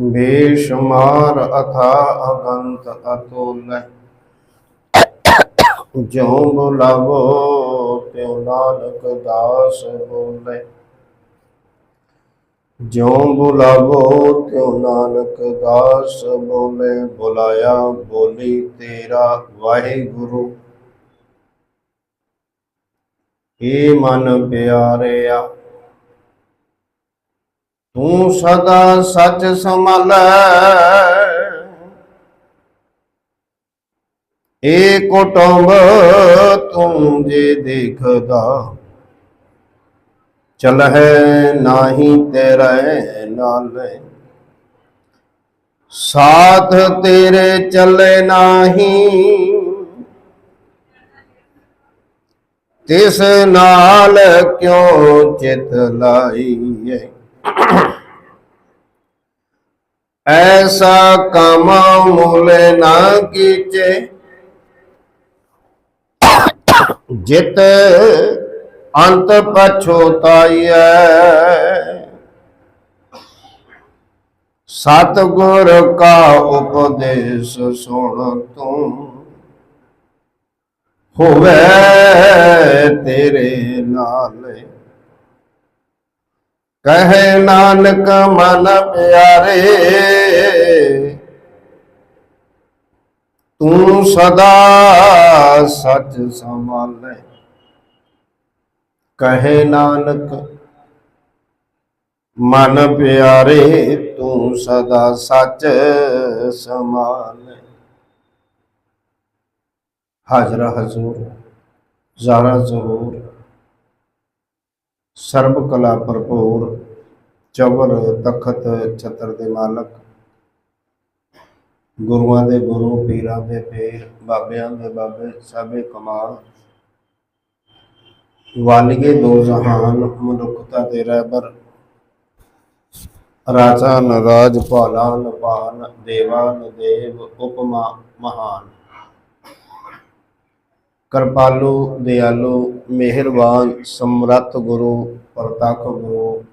ਬੇਸ਼ੁਮਾਰ ਅਥਾ ਅਗੰਤ ਅਤੁਲ। ਜੋ ਬੁਲਾਵੋ ਤਿਉ ਨਾਨਕ ਦਾਸ ਬੋਲੇ। ਜੋ ਬੁਲਾਵੋ ਤਿਉ ਨਾਨਕ ਦਾਸ ਬੋਲੇ। ਬੁਲਾਇਆ ਬੋਲੀ ਤੇਰਾ ਵਾਹਿਗੁਰੂ। ਏ ਮਨ ਪਿਆਰਿਆ ਤੂੰ ਸਦਾ ਸੱਚ ਸੰਭਾਲੈ। ਏ ਕੁਟੁੰਬ ਤੂੰ ਜੇ ਦੇਖਦਾ, ਚਲਹਿ ਨਾਹੀ ਤੇਰੇ ਨਾਲ। ਸਾਥ ਤੇਰੇ ਚੱਲੇ ਨਾਹੀ, ਤਿਸ ਨਾਲ ਕਿਉ ਚਿਤ ਲਾਈਏ ਐਸਾ ਕਮ ਮੁਲੇ ਨਾ ਕੀਚੇ। ਜਿਤ ਅੰਤ ਪਛੋਤਾਈਐ ਸਤਿਗੁਰ ਕਾ ਉਪਦੇਸ਼ ਸੁਣ ਤੂੰ। ਹੋਵੇ ਤੇਰੇ ਨਾਲ ਕਹੇ ਨਾਨਕ ਮਨ ਪਿਆਰੇ, ਤੂੰ ਸਦਾ ਸੱਚ ਸੰਭਾਲੇ। ਕਹੇ ਨਾਨਕ ਮਨ ਪਿਆਰੇ, ਤੂੰ ਸਦਾ ਸੱਚ ਸੰਭਾਲੇ। ਹਾਜ਼ਰਾ ਹਜ਼ੂਰ, ਜ਼ਾਰਾ ਜ਼ਹੂਰ ਸਰਬ ਕਲਾ ਭਰਪੂਰ। ਚਵਰ ਤਖਤ, ਛਤਰ ਦੇ ਮਾਲਕ। ਗੁਰੂਆਂ ਦੇ ਗੁਰੂ, ਪੀਰਾਂ ਦੇ ਪੀਰ, ਬਾਬਿਆਂ ਦੇ ਬਾਬੇ, ਸਭੇ ਕਮਾਲ। ਵਾਲੀਏ ਦੋ ਜਹਾਨ, ਮਨੁੱਖਤਾ ਦੇ ਰਹਿਬਰ। ਰਾਜਾ ਨਰਾਜ, ਭਾਲਾ ਪਾਨ ਦੇਵਾਨ ਦੇਵ ਉਪਮਾ ਮਹਾਨ। ਕਿਰਪਾਲੂ, ਦਿਆਲੂ, ਮਿਹਰਬਾਨ, ਸਮਰੱਥ ਗੁਰੂ, ਪ੍ਰਤੱਖ ਗੁਰੂ।